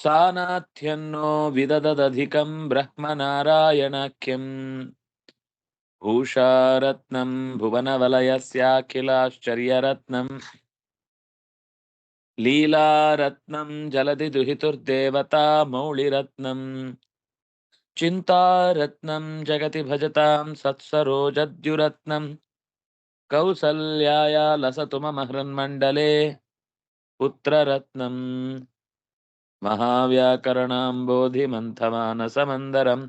ಸಾನಾಥ್ಯನ್ನೋ ವಿದದದಧಿಕಂ ಬ್ರಹ್ಮನಾರಾಯಣಾಖ್ಯಂ ಭೂಷಾರತ್ನಂ ಭುವನವಲಯಸ್ಯಾಖಿಲಾಶ್ಚರ್ಯರತ್ನಂ ಲೀಲಾರತ್ನಂ ಜಲಧಿ ದುಹಿತುರ್ದೇವತಾ ಮೌಳಿರತ್ನಂ ಚಿಂತಾರತ್ನಂ ಜಗತಿ ಭಜತಾಂ ಸತ್ಸರೋಜದ್ಯುರತ್ನಂ ಕೌಸಲ್ಯಾಯ ಲಸತು ಮಮ ಹೃನ್ಮಂಡಲೆ ಪುತ್ರರತ್ನಂ महाव्याकरणाम्बोधिमन्थमानसमन्दरम्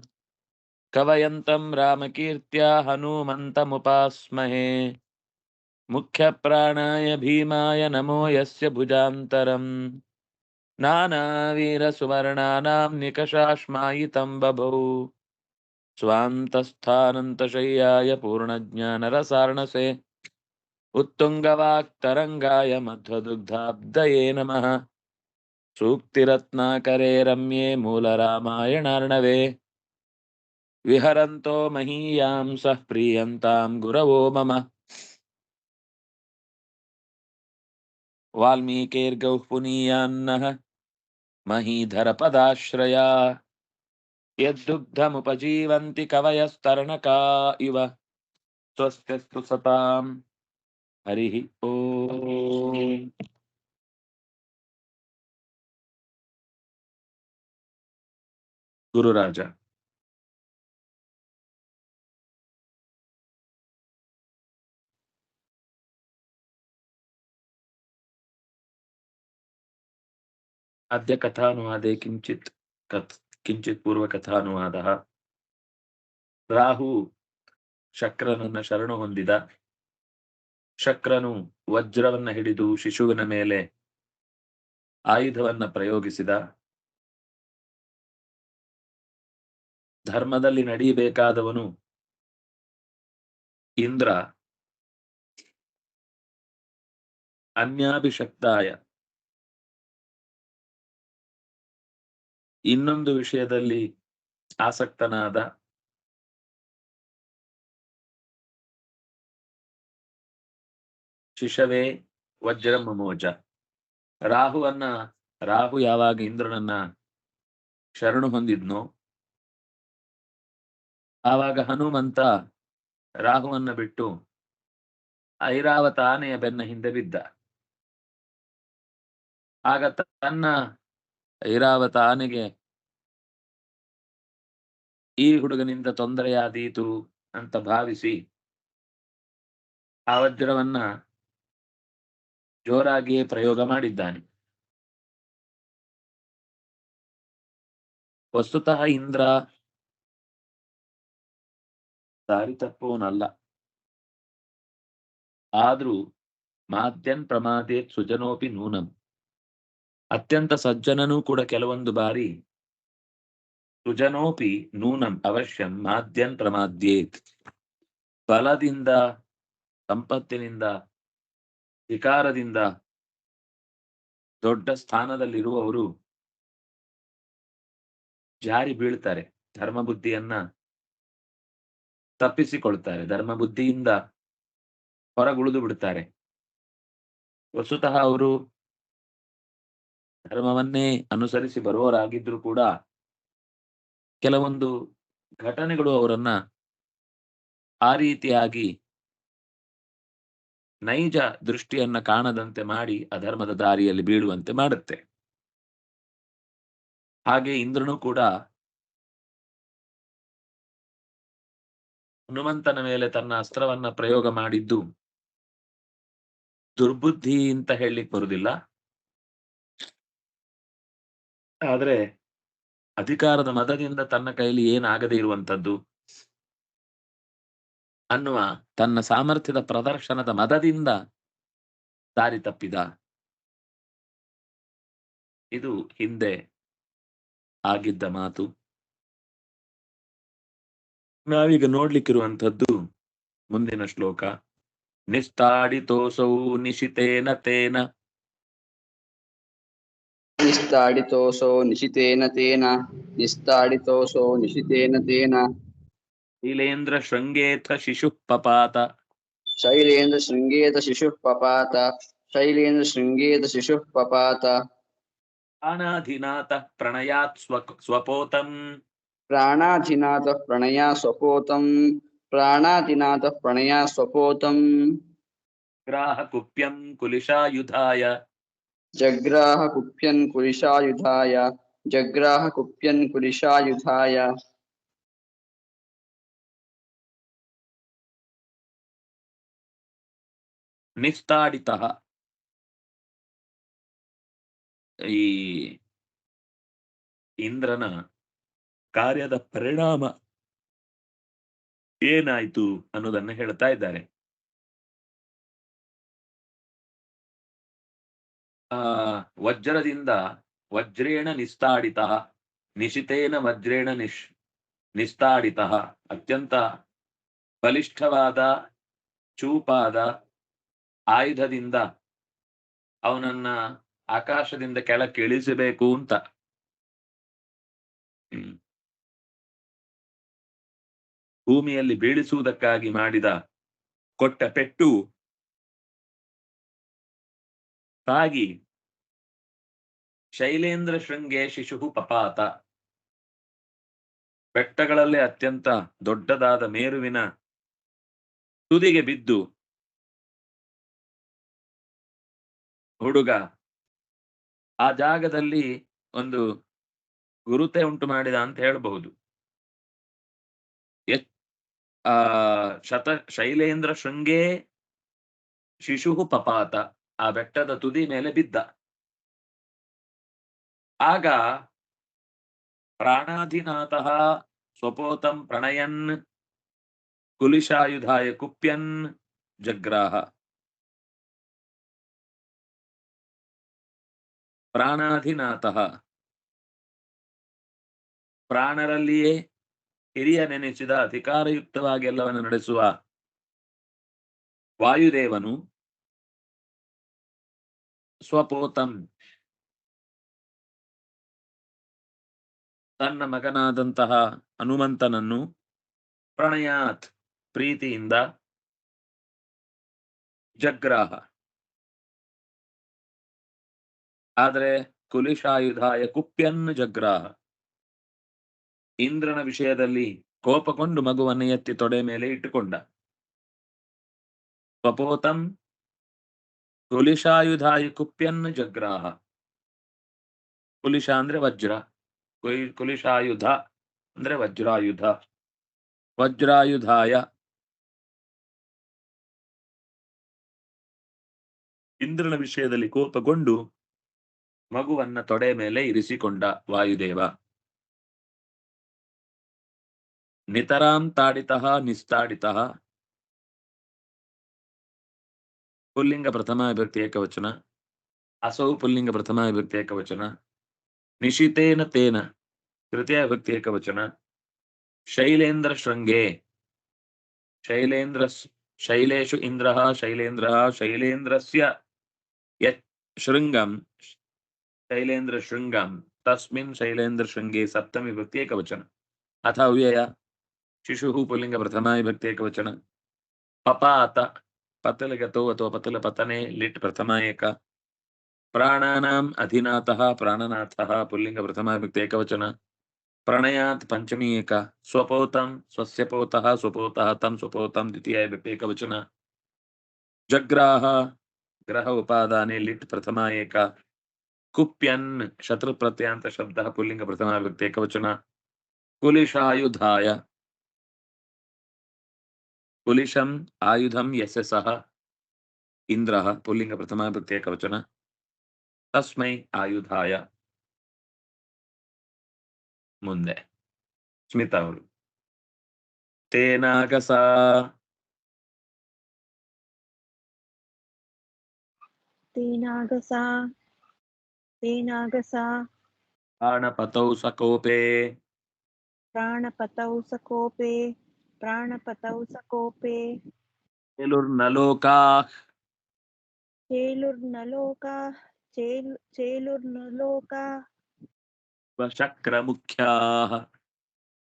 कवयन्तं रामकीर्त्या हनूमन्तमुपास्महे। मुख्यप्राणाय भीमाय नमो यस्य भुजान्तरम्। नानावीरसुवर्णानां निकषाश्मायितं बभौ। स्वान्तस्थानन्तशय्याय पूर्णज्ञानरसार्णसे। उत्तुङ्गवाक्तरङ्गाय मध्वदुग्धाब्दये नमः सूक्तिरत्नाकरे रम्ये मूलरामायणार्णवे। विहरन्तो महीयां सः प्रीयन्तां गुरवो मम। वाल्मीकेर्गौः पुनीयान्नः महीधरपदाश्रया। यद्दुग्धमुपजीवन्ति कवयस्तरणका इव। स्वस्त्यस्तु सताम् हरिः ओम्। ಗುರುರಾಜ. ಅದ್ಯ ಕಥಾನುವಾದೆ ಕಿಂಚಿತ್ ಕತ್ ಕಿಂಚಿತ್ ಪೂರ್ವ ಕಥಾನುವಾದ. ರಾಹು ಶಕ್ರನನ್ನ ಶರಣು ಹೊಂದಿದ. ಶಕ್ರನು ವಜ್ರವನ್ನ ಹಿಡಿದು ಶಿಶುವಿನ ಮೇಲೆ ಆಯುಧವನ್ನ ಪ್ರಯೋಗಿಸಿದ. ಧರ್ಮದಲ್ಲಿ ನಡೆಯಬೇಕಾದವನು ಇಂದ್ರ. ಅನ್ಯಾಭಿಷಕ್ತಾಯ. ಇನ್ನೊಂದು ವಿಷಯದಲ್ಲಿ ಆಸಕ್ತನಾದ ಶಿಶವೇ ವಜ್ರ ಮಮೋಜ ರಾಹುವನ್ನ, ರಾಹು ಯಾವಾಗ ಇಂದ್ರನನ್ನ ಶರಣು ಹೊಂದಿದ್ನೋ ಆವಾಗ ಹನುಮಂತ ರಾಹುವನ್ನ ಬಿಟ್ಟು ಐರಾವತ ಆನೆಯ ಬೆನ್ನ ಹಿಂದೆ ಬಿದ್ದ. ಆಗ ತನ್ನ ಐರಾವತ ಆನೆಗೆ ಈ ಹುಡುಗನಿಂದ ತೊಂದರೆಯಾದೀತು ಅಂತ ಭಾವಿಸಿ ಆ ವಜ್ರವನ್ನ ಜೋರಾಗಿಯೇ ಪ್ರಯೋಗ ಮಾಡಿದ್ದಾನೆ. ವಸ್ತುತಃ ಇಂದ್ರ ದಾರಿ ತಪ್ಪುವನಲ್ಲ. ಆದ್ರೂ ಮಾದ್ಯನ್ ಪ್ರಮಾದೇ ಸುಜನೋಪಿ ನೂನಂ. ಅತ್ಯಂತ ಸಜ್ಜನನೂ ಕೂಡ ಕೆಲವೊಂದು ಬಾರಿ ಸುಜನೋಪಿ ನೂನಂ ಅವಶ್ಯಂ ಮಾದ್ಯನ್ ಪ್ರಮಾದ್ಯೇತ್. ಬಲದಿಂದ, ಸಂಪತ್ತಿನಿಂದ, ವಿಕಾರದಿಂದ ದೊಡ್ಡ ಸ್ಥಾನದಲ್ಲಿರುವವರು ಜಾರಿ ಬೀಳ್ತಾರೆ ಧರ್ಮ ಬುದ್ಧಿಯನ್ನ ತಪ್ಪಿಸಿಕೊಳ್ತಾರೆ. ಧರ್ಮ ಬುದ್ಧಿಯಿಂದ ಹೊರಗುಳಿದು ಬಿಡ್ತಾರೆ. ವಸ್ತುತಃ ಅವರು ಧರ್ಮವನ್ನೇ ಅನುಸರಿಸಿ ಬರುವವರಾಗಿದ್ರು ಕೂಡ ಕೆಲವೊಂದು ಘಟನೆಗಳು ಅವರನ್ನ ಆ ರೀತಿಯಾಗಿ ನೈಜ ದೃಷ್ಟಿಯನ್ನ ಕಾಣದಂತೆ ಮಾಡಿ ಅಧರ್ಮದ ದಾರಿಯಲ್ಲಿ ಬೀಳುವಂತೆ ಮಾಡುತ್ತೆ. ಹಾಗೆ ಇಂದ್ರನು ಕೂಡ ಹನುಮಂತನ ಮೇಲೆ ತನ್ನ ಅಸ್ತ್ರವನ್ನ ಪ್ರಯೋಗ ಮಾಡಿದ್ದು ದುರ್ಬುದ್ಧಿ ಅಂತ ಹೇಳಲಿಕ್ಕೆ ಬರುದಿಲ್ಲ. ಆದ್ರೆ ಅಧಿಕಾರದ ಮದದಿಂದ ತನ್ನ ಕೈಲಿ ಏನಾಗದೇ ಇರುವಂತದ್ದು? ಅನ್ನುವ ತನ್ನ ಸಾಮರ್ಥ್ಯದ ಪ್ರದರ್ಶನದ ಮದದಿಂದ ದಾರಿ ತಪ್ಪಿದ. ಇದು ಹಿಂದೆ ಆಗಿದ್ದ ಮಾತು. ನಾವೀಗ ನೋಡ್ಲಿಕ್ಕಿರುವಂಥದ್ದು ಮುಂದಿನ ಶ್ಲೋಕ. ನಿಸ್ತಾಡಿತೋಸೌ ನಿಶಿತೇನ ತೇನ. ನಿಸ್ತಾಡಿತೋಸೋ ನಿಶಿತೇನ ತೇನ. ನಿಸ್ತಾಡಿತೋಸೋ ನಿಶಿತೇನ ತೇನ. ಶೈಲೇಂದ್ರ ಶೃಂಗೇತ ಶಿಶು ಪಪಾತ. ಶೈಲೇಂದ್ರ ಶೃಂಗೇತ ಶಿಶು ಪಪಾತ. ಶೈಲೇಂದ್ರ ಶೃಂಗೇತ ಶಿಶು ಪಪಾತ. ಅನಾಧಿನಾಥ ಪ್ರಣಯಾತ್ ಸ್ವಪೋತಂ. ಪ್ರಾಣಾಧಿನಾಥ ಪ್ರಣಯ ಸ್ವಪೋತಂ ಗ್ರಾಹ ಕುಪ್ಯಂ ಕುಲಿಶಾಯುಧಾಯ ಜಗ್ರಾಹ ಕುಪ್ಯನ್ ಕುಲಿಶಾಯುಧಾಯ ಜಗ್ರಾಹ ಕುಪ್ಯನ್ ಕುಲಿಶಾಯುಧಾಯ ನಿಸ್ತಾಡಿತ ಈ ಇಂದ್ರನ ಕಾರ್ಯದ ಪರಿಣಾಮ ಏನಾಯ್ತು ಅನ್ನೋದನ್ನ ಹೇಳ್ತಾ ಇದ್ದಾರೆ ಆ, ವಜ್ರದಿಂದ ವಜ್ರೇಣ ನಿಸ್ತಾಡಿತ, ನಿಶಿತೇನ ವಜ್ರೇಣ ನಿಶ್, ನಿಸ್ತಾಡಿತ, ಅತ್ಯಂತ ಬಲಿಷ್ಠವಾದ, ಚೂಪಾದ ಆಯುಧದಿಂದ ಅವನನ್ನ ಆಕಾಶದಿಂದ ಕೆಳಕ್ಕೆ ಇಳಿಸಬೇಕು ಅಂತ. ಭೂಮಿಯಲ್ಲಿ ಬೀಳಿಸುವುದಕ್ಕಾಗಿ ಮಾಡಿದ ಕೊಟ್ಟ ಪೆಟ್ಟು ತಾಗಿ ಶೈಲೇಂದ್ರ ಶೃಂಗೆ ಶಿಶು ಪಪಾತ. ಬೆಟ್ಟಗಳಲ್ಲೇ ಅತ್ಯಂತ ದೊಡ್ಡದಾದ ಮೇರುವಿನ ತುದಿಗೆ ಬಿದ್ದು ಹುಡುಗ ಆ ಜಾಗದಲ್ಲಿ ಒಂದು ಗುರುತೆ ಉಂಟು ಮಾಡಿದ ಅಂತ ಹೇಳಬಹುದು. ಆ, ಶತ, ಶೈಲೇಂದ್ರ ಶೃಂಗೇ ಶಿಶು ಪಪಾತ, ಆ ಬೆಟ್ಟದ ತುದಿ ಮೇಲೆ ಬಿದ್ದ. ಆಗ ಪ್ರಾಣಾಧಿನಾಥ ಸ್ವಪೋತಂ ಪ್ರಣಯನ್, ಕುಲಿಶಾಯುಧಾಯ ಕುಪ್ಯನ್, ಜಗ್ರಾಹ. ಪ್ರಾಣಾಧಿನಾಥ. ಪ್ರಾಣರಲ್ಲಿಯೇ ಹಿರಿಯ ನೆನೆಸಿದ ಅಧಿಕಾರಯುಕ್ತವಾಗಿ ಎಲ್ಲವನ್ನು ನಡೆಸುವ ವಾಯುದೇವನು ಸ್ವಪೋತಂ. ತನ್ನ ಮಗನಾದಂತಹ ಹನುಮಂತನನ್ನು ಪ್ರಣಯಾತ್ ಪ್ರೀತಿಯಿಂದ ಜಗ್ರಾಹ. ಆದರೆ ಕುಲಿಶಾಯುಧಾಯ ಕುಪ್ಯನ್ ಜಗ್ರಾಹ. ಇಂದ್ರನ ವಿಷಯದಲ್ಲಿ ಕೋಪಗೊಂಡು ಮಗುವನ್ನು ಎತ್ತಿ ತೊಡೆ ಮೇಲೆ ಇಟ್ಟುಕೊಂಡ. ಸ್ವಪೋತಂ ಕುಲಿಶಾಯುಧಾಯಿ ಕುಪ್ಯನ್ ಜಗ್ರಾಹ. ಕುಲಿಶ ಅಂದ್ರೆ ವಜ್ರ. ಕುಲಿ ಕುಲಿಶಾಯುಧ ಅಂದ್ರೆ ವಜ್ರಾಯುಧ. ವಜ್ರಾಯುಧಾಯ. ಇಂದ್ರನ ವಿಷಯದಲ್ಲಿ ಕೋಪಗೊಂಡು ಮಗುವನ್ನ ತೊಡೆ ಮೇಲೆ ಇರಿಸಿಕೊಂಡ ವಾಯುದೇವ. ನಿತರಾಂ ತಾಡಿತಃ ನಿಸ್ತಾಡಿತಃ ಪುಲ್ಲಿಂಗ ಪ್ರಥಮ ವಿಭಕ್ತಿ ಏಕವಚನ. ಅಸೌ ಪುಲ್ಲಿಂಗ ಪ್ರಥಮ ವಿಭಕ್ತಿ ಏಕವಚನ. ನಿಶಿತೇನ ತೇನ ತೃತೀಯ ವಿಭಕ್ತಿ ಏಕವಚನ. ಶೈಲೇಂದ್ರ ಶೃಂಗೇ. ಶೈಲೇಂದ್ರ ಶೈಲೇಶು ಇಂದ್ರ, ಶೈಲೇಂದ್ರ, ಶೈಲೇಂದ್ರಸ್ಯ. ಯತ್ ಶೃಂಗಂ. ಶೈಲೇಂದ್ರ ಶೃಂಗಂ. ತಸ್ಮಿನ್ ಶೈಲೇಂದ್ರ ಶೃಂಗೇ ಸಪ್ತಮಿ ವಿಭಕ್ತಿ ಏಕವಚನ. ಅಥ ಅವ್ಯಯ. ಶಿಶು ಪುಲ್ಲಿಂಗ ಪ್ರಥಮ ವಿಭಕ್ತಿ ಏಕವಚನ ಪಪಾತ ಪತಲಗತೋ ಅಥವಾ ಪತಲ ಪತನೆ ಲಿಟ್ ಪ್ರಥಮ ಏಕ ಪ್ರಾಣಾನಾಂ ಅಧಿನಾಥಃ ಪ್ರಾಣನಾಥಃ ಪುಲ್ಲಿಂಗ ಪ್ರಥಮ ವಿಭಕ್ತಿ ಏಕವಚನ ಪ್ರಣಯಾತ್ ಪಂಚಮಿ ಏಕ ಸ್ವಪೋತಂ ಸ್ವಸ್ಯ ಪೋತಃ ಸ್ವಪೋತಃ ತಂ ಸ್ವಪೋತಂ ದ್ವಿತೀಯ ವಿಭಕ್ತಿ ಏಕವಚನ ಜಗ್ರಾಹ ಗ್ರಹ ಉಪಾದಾನೆ ಲಿಟ್ ಪ್ರಥಮ ಏಕ ಕುಪ್ಯನ್ ಶತ್ರು ಪ್ರತ್ಯಂತ ಶಬ್ದ ಪುಲ್ಲಿಂಗ పులిషం ఆయుధం యశస ఇంద్ర పుల్లింగ ప్రథమ ప్రత్యేకవచన తస్మై ఆయుధాయ ಮುಂದೆ ಸ್ಮಿತಾ ಅವರು ತೇನಾಗಸ ತೇನಾಗಸ ತೇನಾಗಸ ಪ್ರಾಣಪತೌ ಸಕೋಪೆ ಪ್ರಾಣಪತೌ ಸಕೋಪೆ ప్రాణపతౌ సకోపే. చేలుర్నలోకా చేలుర్నలోకా చేలుర్నలోకా శివశక్రముఖ్యాః.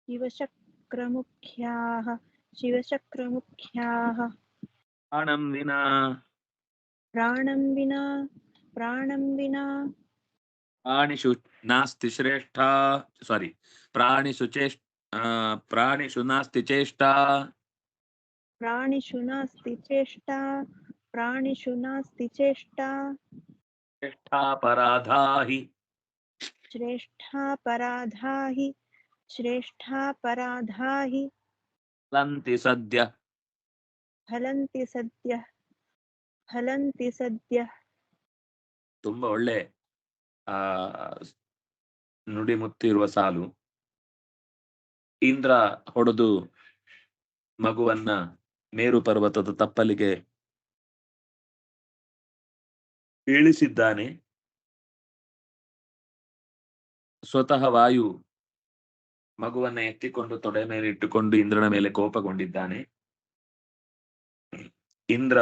శివశక్రముఖ్యాః. శివశక్రముఖ్యాః. ప్రాణం వినా. ప్రాణం వినా. ప్రాణం వినా. ప్రాణిషు నాస్తి శ్రేష్ఠ. సారీ ప్రాణిషు చేష్ట ಚೇಷ್ಟ ಪ್ರಾಣಿಷು ನಾಸ್ತಿ ಚೇಷ್ಟಾ ಪ್ರಾಣಿಷು ನಾಸ್ತಿ ಚೇಷ್ಟಾ ಪ್ರಾಣಿಷು ನಾಸ್ತಿ ಚೇಷ್ಟಾ ಶ್ರೇಷ್ಠಾಪರಾಧಾ ಹಿ ಶ್ರೇಷ್ಠಾಪರಾಧಾ ಹಿ ಶ್ರೇಷ್ಠಾಪರಾಧಾ ಹಿ ಲಂತಿ ಸದ್ಯ ಫಲಂತಿ ಸದ್ಯ ಫಲಂತಿ ಸದ್ಯ ತುಂಬಾ ಒಳ್ಳೆ ಆ ನುಡಿಮುತ್ತು ಇರುವ ಸಾಲು. ಇಂದ್ರ ಹೊಡೆದು ಮಗುವನ್ನ ಮೇರು ಪರ್ವತದ ತಪ್ಪಲಿಗೆ ಇಳಿಸಿದ್ದಾನೆ. ಸ್ವತಃ ವಾಯು ಮಗುವನ್ನ ಎತ್ತಿಕೊಂಡು ತೊಡೆ ಮೇಲೆ ಇಟ್ಟುಕೊಂಡು ಇಂದ್ರನ ಮೇಲೆ ಕೋಪಗೊಂಡಿದ್ದಾನೆ. ಇಂದ್ರ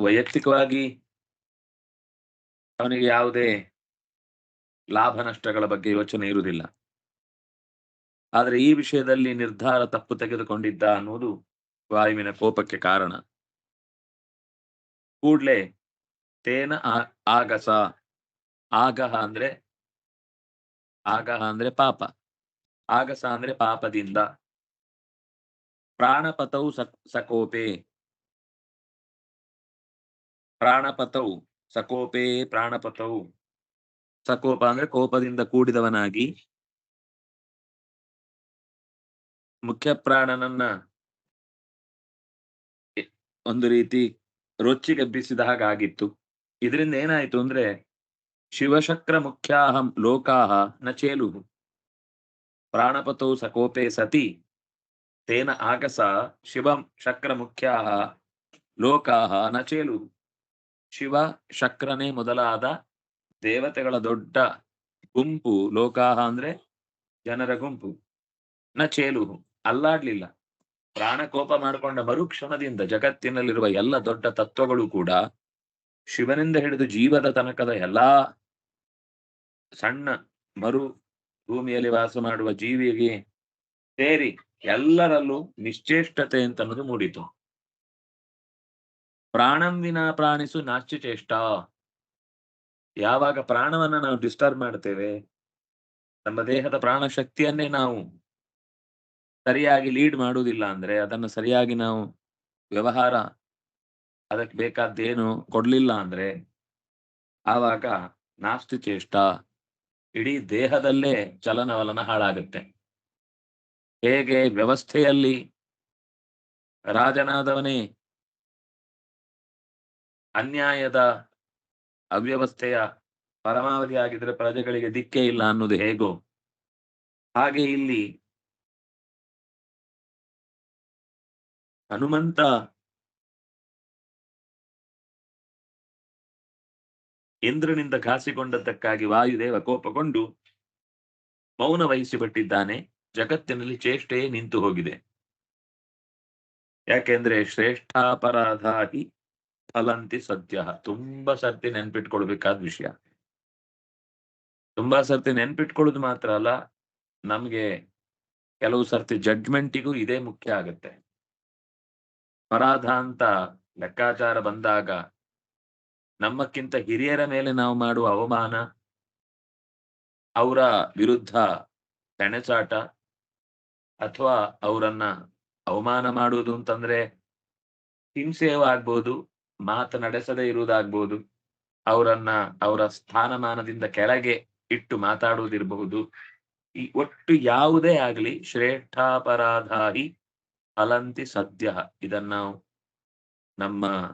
ವೈಯಕ್ತಿಕವಾಗಿ ಅವನಿಗೆ ಯಾವುದೇ ಲಾಭ ನಷ್ಟಗಳ ಬಗ್ಗೆ ಯೋಚನೆ ಇರುವುದಿಲ್ಲ. ಆದರೆ ಈ ವಿಷಯದಲ್ಲಿ ನಿರ್ಧಾರ ತಪ್ಪು ತೆಗೆದುಕೊಂಡಿದ್ದ ಅನ್ನುವುದು ವಾಯುವಿನ ಕೋಪಕ್ಕೆ ಕಾರಣ. ಕೂಡ್ಲೆ ತೇನ ಆಗಸ, ಆಗಹ ಅಂದ್ರೆ ಆಗಹ ಅಂದ್ರೆ ಪಾಪ. ಆಗಸ ಅಂದ್ರೆ ಪಾಪದಿಂದ. ಪ್ರಾಣಪತೌ ಸಕ್ ಸಕೋಪೆ. ಪ್ರಾಣಪತೌ ಸಕೋಪೇ ಪ್ರಾಣಪತೌ ಸಕೋಪ ಅಂದ್ರೆ ಕೋಪದಿಂದ ಕೂಡಿದವನಾಗಿ ಮುಖ್ಯ ಪ್ರಾಣನನ್ನ ಒಂದು ರೀತಿ ರೊಚ್ಚಿಗೆಬ್ಬಿಸಿದ ಹಾಗಾಗಿತ್ತು. ಇದರಿಂದ ಏನಾಯ್ತು ಅಂದ್ರೆ ಶಿವಶಕ್ರ ಮುಖ್ಯಾಹಂ ಲೋಕಾಹ ನ ಚೇಲು ಪ್ರಾಣಪತೌ ಸಕೋಪೆ ಸತಿ ತೇನ ಆಗಸ ಶಿವಂ ಶಕ್ರ ಮುಖ್ಯಾಹ ಲೋಕಾಹ ನ ಚೇಲು ಶಿವ ಶಕ್ರನೇ ಮೊದಲಾದ ದೇವತೆಗಳ ದೊಡ್ಡ ಗುಂಪು ಲೋಕಾಹ ಅಂದ್ರೆ ಜನರ ಗುಂಪು, ನ ಚೇಲು ಅಲ್ಲಾಡ್ಲಿಲ್ಲ. ಪ್ರಾಣ ಕೋಪ ಮಾಡಿಕೊಂಡ ಮರುಕ್ಷಣದಿಂದ ಜಗತ್ತಿನಲ್ಲಿರುವ ಎಲ್ಲ ದೊಡ್ಡ ತತ್ವಗಳು ಕೂಡ ಶಿವನಿಂದ ಹಿಡಿದು ಜೀವದ ತನಕದ ಎಲ್ಲಾ ಸಣ್ಣ ಮರು ಭೂಮಿಯಲ್ಲಿ ವಾಸ ಮಾಡುವ ಜೀವಿಗೆ ಸೇರಿ ಎಲ್ಲರಲ್ಲೂ ನಿಶ್ಚೇಷ್ಟತೆ ಅಂತನ್ನೋದು ಮೂಡಿತು. ಪ್ರಾಣಂ ವಿನಾ ಪ್ರಾಣಿಸು ನಾಸ್ತಿ ಚೇಷ್ಟ. ಯಾವಾಗ ಪ್ರಾಣವನ್ನ ನಾವು ಡಿಸ್ಟರ್ಬ್ ಮಾಡ್ತೇವೆ ನಮ್ಮ ದೇಹದ ಪ್ರಾಣ ಶಕ್ತಿಯನ್ನೇ ನಾವು ಸರಿಯಾಗಿ ಲೀಡ್ ಮಾಡುವುದಿಲ್ಲ ಅಂದ್ರೆ ಅದನ್ನು ಸರಿಯಾಗಿ ನಾವು ವ್ಯವಹಾರ ಅದಕ್ಕೆ ಬೇಕಾದ್ದೇನು ಕೊಡ್ಲಿಲ್ಲ ಅಂದ್ರೆ ಆವಾಗ ನಾಸ್ತಿ ಚೇಷ್ಟ ಇಡೀ ದೇಹದಲ್ಲೇ ಚಲನವಲನ ಹಾಳಾಗುತ್ತೆ. ಹೇಗೆ ವ್ಯವಸ್ಥೆಯಲ್ಲಿ ರಾಜನಾದವನೇ ಅನ್ಯಾಯದ ಅವ್ಯವಸ್ಥೆಯ ಪರಮಾವಧಿ ಆಗಿದ್ರೆ ಪ್ರಜೆಗಳಿಗೆ ದಿಕ್ಕೇ ಇಲ್ಲ ಅನ್ನೋದು ಹೇಗೋ? ಹಾಗೆ ಇಲ್ಲಿ ಹನುಮಂತ ಇಂದ್ರನಿಂದ ಘಾಸಿಕೊಂಡದ್ದಕ್ಕಾಗಿ ವಾಯುದೇವ ಕೋಪಗೊಂಡು ಮೌನ ವಹಿಸಿಬಿಟ್ಟಿದ್ದಾನೆ. ಜಗತ್ತಿನಲ್ಲಿ ಚೇಷ್ಟೆಯೇ ನಿಂತು ಹೋಗಿದೆ. ಯಾಕೆಂದ್ರೆ ಶ್ರೇಷ್ಠಾಪರಾಧಾಗಿ ಫಲಂತಿ ಸತ್ಯ ತುಂಬಾ ಸರ್ತಿ ನೆನ್ಪಿಟ್ಕೊಳ್ಬೇಕಾದ ವಿಷಯ. ತುಂಬಾ ಸರ್ತಿ ನೆನ್ಪಿಟ್ಕೊಳ್ಳೋದು ಮಾತ್ರ ಅಲ್ಲ, ನಮ್ಗೆ ಕೆಲವು ಸರ್ತಿ ಜಡ್ಜ್ಮೆಂಟಿಗೂ ಇದೇ ಮುಖ್ಯ ಆಗುತ್ತೆ. ಅಪರಾಧ ಅಂತ ಲೆಕ್ಕಾಚಾರ ಬಂದಾಗ ನಮ್ಮಕ್ಕಿಂತ ಹಿರಿಯರ ಮೇಲೆ ನಾವು ಮಾಡುವ ಅವಮಾನ, ಅವರ ವಿರುದ್ಧ ಸೆಣಸಾಟ ಅಥವಾ ಅವರನ್ನ ಅವಮಾನ ಮಾಡುವುದು ಅಂತಂದ್ರೆ ಹಿಂಸೆಯೂ ಆಗ್ಬೋದು ಮಾತು ನಡೆಸದೇ ಇರುವುದಾಗ್ಬೋದು. ಅವರನ್ನ ಅವರ ಸ್ಥಾನಮಾನದಿಂದ ಕೆಳಗೆ ಇಟ್ಟು ಮಾತಾಡುವುದಿರಬಹುದು. ಈ ಒಟ್ಟು ಯಾವುದೇ ಆಗಲಿ ಶ್ರೇಷ್ಠಾಪರಾಧಾರಿ ಅಲಂತಿ ಸದ್ಯ. ಇದನ್ನ ನಮ್ಮ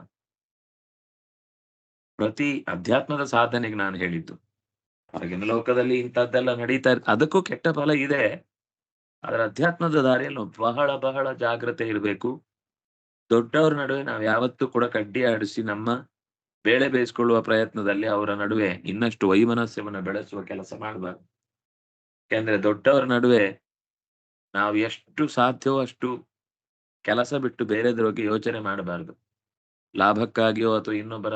ಪ್ರತಿ ಅಧ್ಯಾತ್ಮದ ಸಾಧನೆಗೆ ನಾನು ಹೇಳಿದ್ದು. ಹೊರಗಿನ ಲೋಕದಲ್ಲಿ ಇಂಥದ್ದೆಲ್ಲ ನಡೀತಾ ಅದಕ್ಕೂ ಕೆಟ್ಟ ಫಲ ಇದೆ. ಅದರ ಅಧ್ಯಾತ್ಮದ ದಾರಿಯಲ್ಲೂ ಬಹಳ ಬಹಳ ಜಾಗ್ರತೆ ಇರಬೇಕು. ದೊಡ್ಡವರ ನಡುವೆ ನಾವು ಯಾವತ್ತೂ ಕೂಡ ಕಡ್ಡಿ ಆಡಿಸಿ ನಮ್ಮ ಬೇಳೆ ಬೇಯಿಸ್ಕೊಳ್ಳುವ ಪ್ರಯತ್ನದಲ್ಲಿ ಅವರ ನಡುವೆ ಇನ್ನಷ್ಟು ವೈಮನಸ್ಯವನ್ನು ಬೆಳೆಸುವ ಕೆಲಸ ಮಾಡಬಾರ್ದು. ಯಾಕೆಂದ್ರೆ ದೊಡ್ಡವರ ನಡುವೆ ನಾವು ಎಷ್ಟು ಸಾಧ್ಯವೋ ಅಷ್ಟು ಕೆಲಸ ಬಿಟ್ಟು ಬೇರೆದ್ರ ಬಗ್ಗೆ ಯೋಚನೆ ಮಾಡಬಾರ್ದು. ಲಾಭಕ್ಕಾಗಿಯೋ ಅಥವಾ ಇನ್ನೊಬ್ಬರ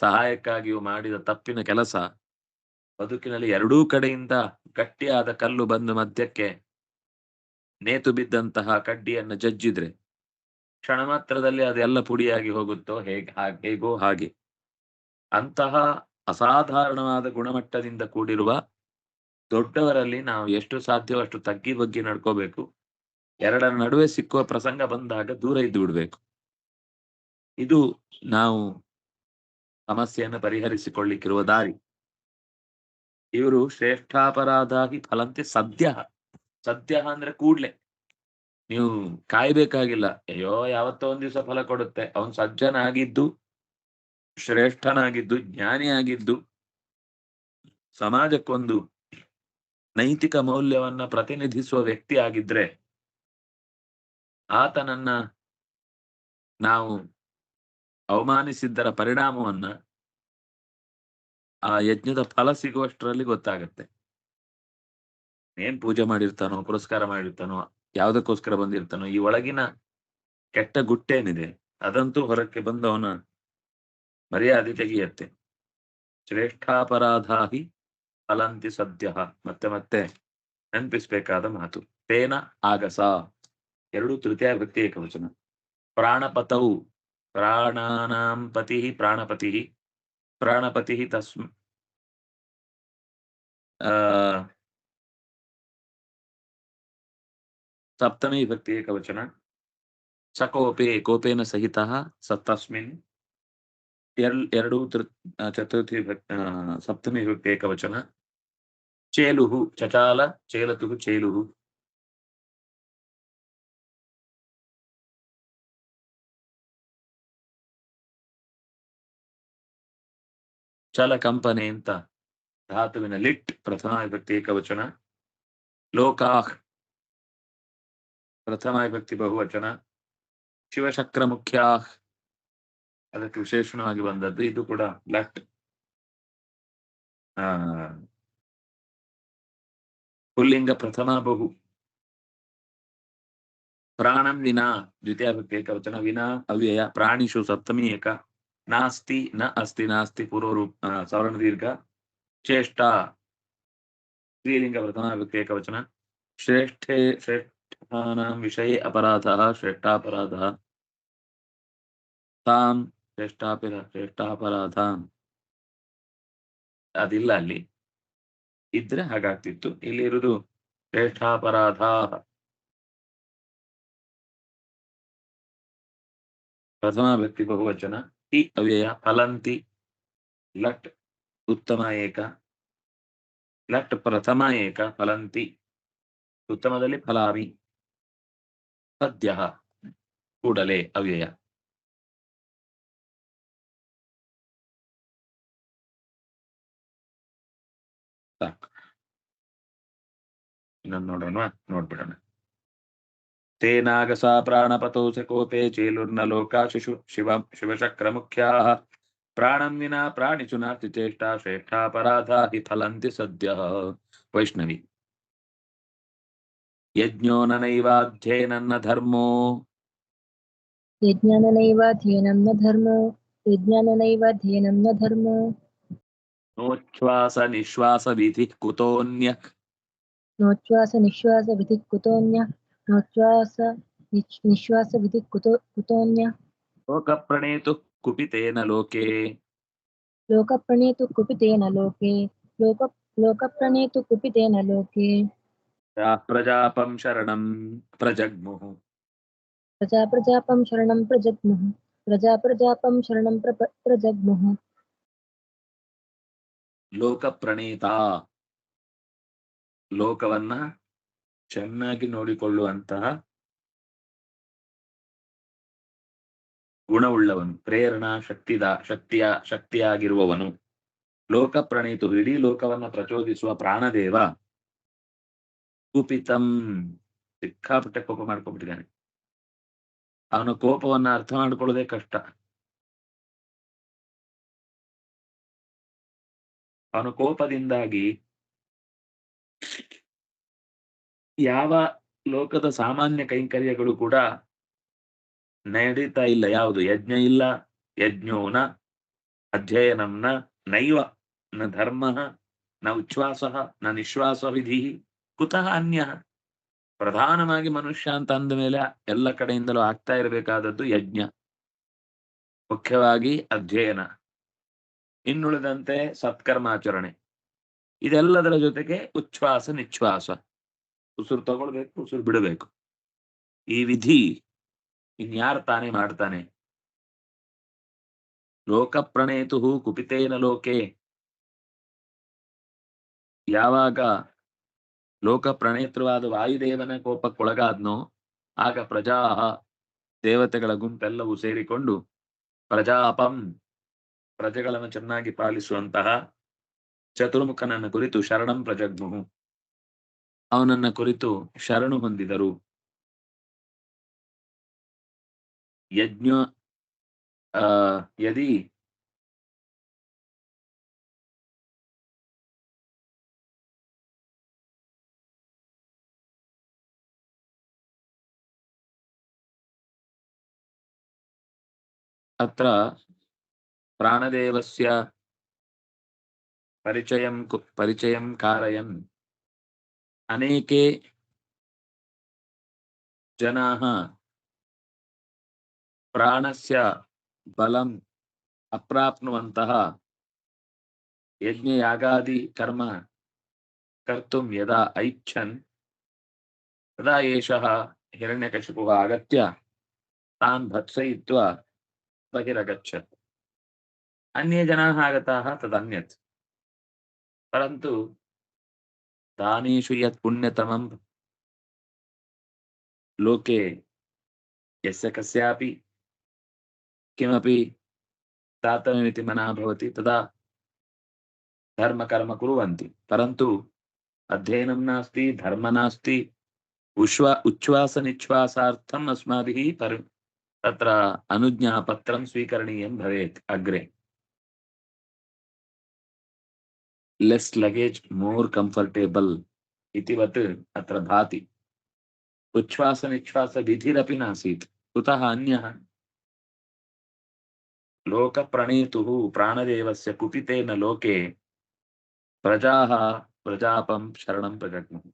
ಸಹಾಯಕ್ಕಾಗಿಯೋ ಮಾಡಿದ ತಪ್ಪಿನ ಕೆಲಸ ಬದುಕಿನಲ್ಲಿ ಎರಡೂ ಕಡೆಯಿಂದ ಗಟ್ಟಿಯಾದ ಕಲ್ಲು ಬಂದು ಮಧ್ಯಕ್ಕೆ ನೇತು ಬಿದ್ದಂತಹ ಕಡ್ಡಿಯನ್ನು ಜಜ್ಜಿದ್ರೆ ಕ್ಷಣ ಮಾತ್ರದಲ್ಲಿ ಅದೆಲ್ಲ ಪುಡಿಯಾಗಿ ಹೋಗುತ್ತೋ, ಹೇಗೆ, ಹಾಗೆ, ಹೇಗೋ ಹಾಗೆ. ಅಂತಹ ಅಸಾಧಾರಣವಾದ ಗುಣಮಟ್ಟದಿಂದ ಕೂಡಿರುವ ದೊಡ್ಡವರಲ್ಲಿ ನಾವು ಎಷ್ಟು ಸಾಧ್ಯವೋ ಅಷ್ಟು ತಗ್ಗಿ ಬಗ್ಗಿ ನಡ್ಕೋಬೇಕು. ಎರಡರ ನಡುವೆ ಸಿಕ್ಕುವ ಪ್ರಸಂಗ ಬಂದಾಗ ದೂರ ಇದ್ದು ಬಿಡ್ಬೇಕು. ಇದು ನಾವು ಸಮಸ್ಯೆಯನ್ನು ಪರಿಹರಿಸಿಕೊಳ್ಳಿಕ್ಕಿರುವ ದಾರಿ. ಇವರು ಶ್ರೇಷ್ಠಾಪರಾಧಾಗಿ ಫಲಂತೆ ಸದ್ಯ ಸದ್ಯ ಅಂದ್ರೆ ಕೂಡ್ಲೆ. ನೀವು ಕಾಯ್ಬೇಕಾಗಿಲ್ಲ, ಅಯ್ಯೋ, ಯಾವತ್ತೋ ಒಂದ್ ದಿವಸ ಫಲ ಕೊಡುತ್ತೆ. ಅವನ್ ಸಜ್ಜನಾಗಿದ್ದು, ಶ್ರೇಷ್ಠನಾಗಿದ್ದು, ಜ್ಞಾನಿಯಾಗಿದ್ದು, ಸಮಾಜಕ್ಕೊಂದು ನೈತಿಕ ಮೌಲ್ಯವನ್ನ ಪ್ರತಿನಿಧಿಸುವ ವ್ಯಕ್ತಿ ಆಗಿದ್ರೆ, ಆತನನ್ನ ನಾವು ಅವಮಾನಿಸಿದ್ದರ ಪರಿಣಾಮವನ್ನ ಆ ಯಜ್ಞದ ಫಲ ಸಿಗುವಷ್ಟರಲ್ಲಿ ಗೊತ್ತಾಗತ್ತೆ. ಏನ್ ಪೂಜೆ ಮಾಡಿರ್ತಾನೋ, ಪುರಸ್ಕಾರ ಮಾಡಿರ್ತಾನೋ ಯಾವ್ದಕ್ಕೋಸ್ಕರ ಬಂದಿರ್ತಾನೋ, ಈ ಒಳಗಿನ ಕೆಟ್ಟ ಗುಟ್ಟೇನಿದೆ, ಅದಂತೂ ಹೊರಕ್ಕೆ ಬಂದು ಅವನ ಮರ್ಯಾದೆ ತೆಗೆಯತ್ತೆ. ಶ್ರೇಷ್ಠಾಪರಾಧಾಹಿ ಫಲಂತಿ ಸದ್ಯ. ಮತ್ತೆ ಮತ್ತೆ ನೆನಪಿಸ್ಬೇಕಾದ ಮಾತು. ತೇನ ಆಗಸ. ಎರಡು ತೃತೀಯ ಭಕ್ತಿ ಏಕವಚನ. ಪ್ರಾಣಪತೌ. ಪ್ರಾಣಾನಾಂ ಪತಿ, ಪ್ರಾಣಪತಿ. ಪ್ರಾಣಪತಿ ತಸ್ಮ ಆ ಸಪ್ತಮಿ ಭಕ್ತಿ ಏಕವಚನ ಸಕೋಪೆ ಕೋಪೇನ ಸಹಿತ ಸ ತಸ್ಮಿನ್ ಎರ್ ಎರಡು ತೃ ಆ, ಚತುರ್ಥಿ ಭಕ್- ಆ, ಸಪ್ತಮಿ ಭಕ್ತಿ ಏಕವಚನ ಚೇಲುಹು ಚಚಾಲ ಚೇಲತುಹು ಚೇಲುಹು ಚಲ ಕಂಪನೆ ಅಂತ ಧಾತುವಿನ ಲಿಟ್ ಪ್ರಥಮ ವಿಭಕ್ತಿ ಏಕವಚನ ಲೋಕಾಹ್ ಪ್ರಥಮ ವಿಭಕ್ತಿ ಬಹುವಚನ. ಶಿವಶಕ್ರ ಮುಖ್ಯ ಅದಕ್ಕೆ ವಿಶೇಷಣವಾಗಿ ಬಂದದ್ದು. ಇದು ಕೂಡ ಲಟ್ ಪುಲ್ಲಿಂಗ ಪ್ರಥಮ ಬಹು. ಪ್ರಾಣಂ ವಿನಾ ದ್ವಿತೀಯ ಭಕ್ತಿ ಏಕವಚನ. ವಿನಾ, ಅವ್ಯಯ ಪ್ರಾಣಿಷು ಸಪ್ತಮಿ ಏಕ. ನಾಸ್ತಿ, ನ ಅಸ್ತಿ, ನಾಸ್ತಿ, ಪೂರ್ವರೂಪ ಸವರ್ಣ ದೀರ್ಘ. ಚೇಷ್ಟ ಸ್ತ್ರೀಲಿಂಗ ಪ್ರಥಮ ಭಕ್ತಿ ಏಕವಚನ ಶ್ರೇಷ್ಠೆ ಶ್ರೇಷ್ಠಾನಾಂ ವಿಷಯೇ ಅಪರಾಧ ಶ್ರೇಷ್ಠಾಪರಾಧ ತಾಂ ಶ್ರೇಷ್ಠಾಪಿರ ಶ್ರೇಷ್ಠಾಪರಾಧ ಅದಿಲ್ಲ ಅಲ್ಲಿ ಇದ್ರೆ ಹಾಗಾಗ್ತಿತ್ತು ಇಲ್ಲಿ ಇರುವುದು ಶ್ರೇಷ್ಠಾಪರಾಧ ಪ್ರಥಮ ವ್ಯಕ್ತಿ ಬಹುವಚನ ಟಿ ಅವ್ಯಯ ಫಲಂತಿ ಲಟ್ ಉತ್ತಮ ಏಕ ಲಟ್ ಪ್ರಥಮ ಏಕ ಫಲಂತಿ ಉತ್ತಮದಲ್ಲಿ ಫಲಾಮಿ ಸದ್ಯ ಕೂಡಲೇ ಅವ್ಯಯ. ಸಾಕು. ಇನ್ನೊಂದು ನೋಡೋಣ, ನೋಡ್ಬಿಡೋಣ. ತೇನಾಗಸ ಪ್ರಾಣಪತೌ ಸ ಕೋಪೆ ಚೇಲುರ್ನ ಲೋಕ ಶಿಶು ಶಿವ ಶಿವಶಕ್ರ ಮುಖ್ಯಾ. ಪ್ರಾಣಂ ವಿನಾ ಪ್ರಾಣಿಷು ನಾಸ್ತಿ ಚೇಷ್ಟಾ ಶ್ರೇಷ್ಠಾಪರಾಧ ಹಿ ಫಲಂತಿ ಸದ್ಯ. ವೈಷ್ಣವಿ. यज्ञो नैवाध्ययन न धर्मो यज्ञाननैवाध्येनं न धर्मो यज्ञाननैवाध्येनं न धर्मो नोच्छ्वासनिश्वासविधिः कुतोऽन्यः। नोच्छ्वासनिश्वासविधिः कुतोऽन्यः नोच्छ्वास निश्वासविधिः कुतो कुतोऽन्यः। लोकप्रणेतुः कुपितेन लोके। लोक लोकप्रणेतु कुपितेन लोके। लोक लोक लोकप्रणेतु कुपितेन लोके। ಯಾ ಪ್ರಜಾಪಂ ಶರಣಂ ಪ್ರಜಗ್ಮುಃ प्रजा प्रजापं शरणं प्रजग्मुः प्रजा प्रजापं शरणं प्रप प्रजग्मुः ಲೋಕ ಪ್ರಣೀತ ಲೋಕವನ್ನ ಚೆನ್ನಾಗಿ ನೋಡಿಕೊಳ್ಳುವಂತಹ ಗುಣವುಳ್ಳವನು ಪ್ರೇರಣಾ ಶಕ್ತಿದ ಶಕ್ತಿಯ ಶಕ್ತಿಯಾಗಿರುವವನು ಲೋಕ ಪ್ರಣೀತು ಇಡೀ ಲೋಕವನ್ನ ಪ್ರಚೋದಿಸುವ ಪ್ರಾಣದೇವ ಕುಪಿತಂ ಸಿಕ್ಕಾಪಟ್ಟೆ ಕೋಪ ಮಾಡ್ಕೊಂಡ್ಬಿಟ್ಟಿದ್ದಾನೆ. ಅವನ ಕೋಪವನ್ನ ಅರ್ಥ ಮಾಡ್ಕೊಳ್ಳೋದೇ ಕಷ್ಟ. ಅವನ ಕೋಪದಿಂದಾಗಿ ಯಾವ ಲೋಕದ ಸಾಮಾನ್ಯ ಕೈಂಕರ್ಯಗಳು ಕೂಡ ನಡೀತಾ ಇಲ್ಲ. ಯಾವುದು? ಯಜ್ಞ ಇಲ್ಲ, ಯಜ್ಞೋನ, ಅಧ್ಯಯನಂನ, ನೈವ, ನ ಧರ್ಮ, ನ ಉಚ್ಛ್ವಾಸ, ನ ನಿಶ್ವಾಸ ವಿಧಿ ಕುತಃ ಅನ್ಯ. ಪ್ರಧಾನವಾಗಿ ಮನುಷ್ಯ ಅಂತ ಅಂದ ಮೇಲೆ ಎಲ್ಲ ಕಡೆಯಿಂದಲೂ ಆಗ್ತಾ ಇರಬೇಕಾದದ್ದು ಯಜ್ಞ. ಮುಖ್ಯವಾಗಿ ಅಧ್ಯಯನ. ಇನ್ನುಳಿದಂತೆ ಸತ್ಕರ್ಮಾಚರಣೆ. ಇದೆಲ್ಲದರ ಜೊತೆಗೆ ಉಚ್ಛ್ವಾಸ ನಿಶ್ವಾಸ ಉಸಿರು ತಗೊಳ್ಬೇಕು, ಉಸಿರು ಬಿಡಬೇಕು. ಈ ವಿಧಿ ಇನ್ಯಾರು ತಾನೇ ಮಾಡ್ತಾನೆ? ಲೋಕ ಪ್ರಣೇತು ಕುಪಿತೇನ ಲೋಕೆ. ಯಾವಾಗ ಲೋಕ ಪ್ರಣೇತ್ರವಾದ ವಾಯುದೇವನ ಕೋಪಕ್ಕೊಳಗಾದ್ನೋ, ಆಗ ಪ್ರಜಾ ದೇವತೆಗಳ ಗುಂಪೆಲ್ಲವೂ ಸೇರಿಕೊಂಡು ಪ್ರಜಾಪಂ, ಪ್ರಜೆಗಳನ್ನು ಚೆನ್ನಾಗಿ ಪಾಲಿಸುವಂತಹ ಚತುರ್ಮುಖನನ್ನ ಕುರಿತು ಶರಣಂ ಪ್ರಜಗ್ಮುಹು. ಅವನನ್ನ ಕುರಿತು ಶರಣು ಹೊಂದಿದರು. ಯಜ್ಞ, ಆ, ಯದಿ अत्र प्राणदेवस्य परिचयं कु- परिचयं कारयन् अनेके जनाः प्राणस्य बलम् अप्राप्नुवन्तः यज्ञयागादि कर्म कर्तुं यदा ऐच्छन् तदा एषः हिरण्यकशिपुः आगत्य तान् भत्सयित्वा बहिरगच्छत् अन्ये जनाः आगताः तदन्यत् परन्तु दानेषु यत् पुण्यतमं लोके यस्य कस्यापि किमपि दातव्यमिति मनः भवति तदा धर्मकर्म कुर्वन्ति परन्तु अध्ययनं नास्ति धर्म नास्ति उश्वा उच्छ्वासनिश्वासार्थम् अस्माभिः पर तत्र अनुज्ञापत्रं स्वीकरणीयं भवेत्, अग्रे। लेस् लगेज् मोर् कम्फर्टेबल् इतिवत् अत्र भाति। उच्छ्वासनिश्वासविधिरपि नासीत्। कुतः अन्यः? लोकप्रणेतुः प्राणदेवस्य कुपितेन लोके प्रजाः प्रजापं शरणं प्रजग्मुः।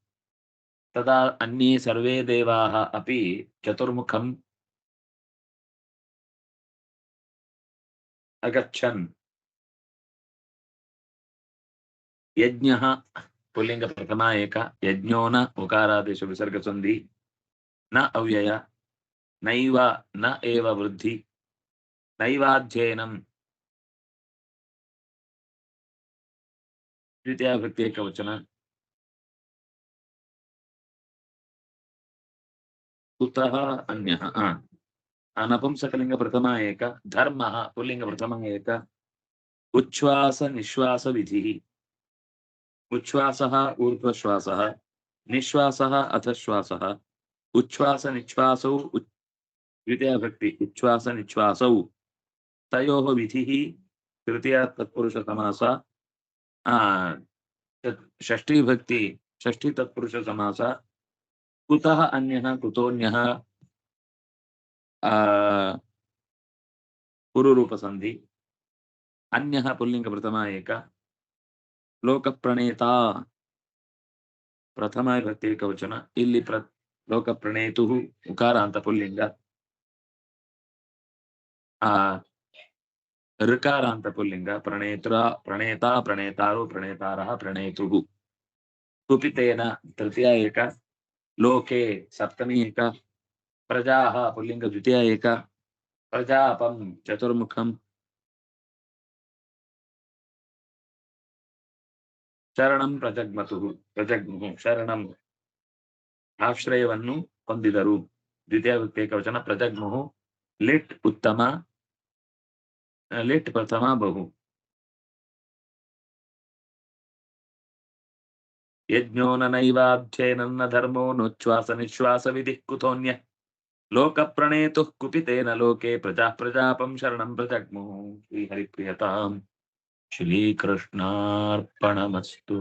तदा अन्ये सर्वे देवाः अपि అగచ్చన్. యజ్ఞ పుల్లింగ ప్రథమా ఏక యజ్ఞో ఉకారాదేశ విసర్గ సంధి న అవ్యయ నైవ న ఏవ వృద్ధి నైవాధ్యయనం. ద్వితీయాభక్తి ప్రత్యేక వచన. కుత అన్య कुतः अन्यः आ, नपुंसकलिङ्गप्रथमा एक धर्मः पुल्लिङ्गप्रथमा एक उच्छ्वास निश्वास विधिः उच्छ्वासः ऊर्ध्वश्वासः निश्वासः अधश्वासः उच्छ्वास निश्वासौ उच्- द्वितीयाभक्ति उच्छ्वास निश्वासौ तयोः विधिः तृतीया तत्पुरुषसमास आ, तत् षष्ठी भक्ति षष्ठी तत्पुरुषसमास कुतः अन्यः ಪುರುರೂಪ ಸಂಧಿ ಅನ್ಯ ಪುಲ್ಲಿಂಗ ಪ್ರಥಮ ಏಕ, ಲೋಕ ಲೋಕಪ್ರಣೇತ ಪ್ರಥಮ ಪ್ರತ್ಯೇಕ ವಚನ ಇಲ್ಲಿ ಪ್ರ ಲೋಕಪ್ರಣೇತು ಉಕಾರ ಅಂತ ಪುಲ್ಲಿಂಗ, ಆ ಋಕಾರ ಅಂತ ಪುಲ್ಲಿಂಗ, ಪ್ರಣೇತ್ರ, ಪ್ರಣೇತ, ಪ್ರಣೇತಾರು ಪ್ರಣೇತಾರ ಪ್ರಣೇತು ಕುಪಿತೇನ ತೃತೀಯ ಏಕ, ಲೋಕೆ, ಸಪ್ತಮಿ ಏಕ ಪ್ರಜಾ ಪುಲ್ಲಿಂಗ ದ್ವಿತೀಯ ಏಕ ಪ್ರಜಾಪಂ ಚತುರ್ಮುಖಂ ಶರಣಂ ಪ್ರಜಗ್ಮತು ಪ್ರಜಗ್ಮು ಶರಣಂ ಆಶ್ರಯವನ್ನು ಹೊಂದಿದರು ದ್ವಿತೀಯ ವ್ಯಕ್ತಿ ಏಕವಚನ ಪ್ರಜಗ್ಮು ಲಿಟ್ ಉತ್ತಮ ಆ, ಲಿಟ್ ಪ್ರಥಮ ಬಹು ಯಜ್ಞೋ ನೈವಾಧ್ಯಯನನ್ನ ಧರ್ಮೋ ನೋಚ್ಛ್ವಾಸ ನಿಶ್ವಾಸ ವಿಧಿ ಕುತೋನ್ಯ ಕುಪಿತೇನ ಲೋಕೆ ಪ್ರಜಾ ಪ್ರಜಾಪಂ ಶರಣಂ ಪ್ರಜಗ್ಮು ಶ್ರೀ ಹರಿಪ್ರಿಯತಾಂ ಶ್ರೀಕೃಷ್ಣಾರ್ಪಣಮಸ್ತು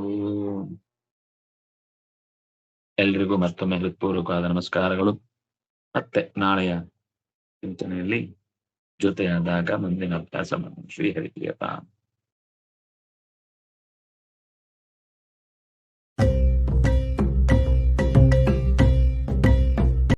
ಎಲ್ರಿಗೂ ಮತ್ತೊಮ್ಮೆ ಹೃತ್ಪೂರ್ವಕವಾದ ನಮಸ್ಕಾರಗಳು. ಮತ್ತೆ ನಾಳೆಯ ಚಿಂತನೆಯಲ್ಲಿ ಜೊತೆಯಾದಾಗ ಮುಂದಿನ ಅಭ್ಯಾಸ ಶ್ರೀಹರಿಪ್ರಿಯತಾಂ ಶ್ರೀ ಹರಿಪ್ರಿಯತಾಂ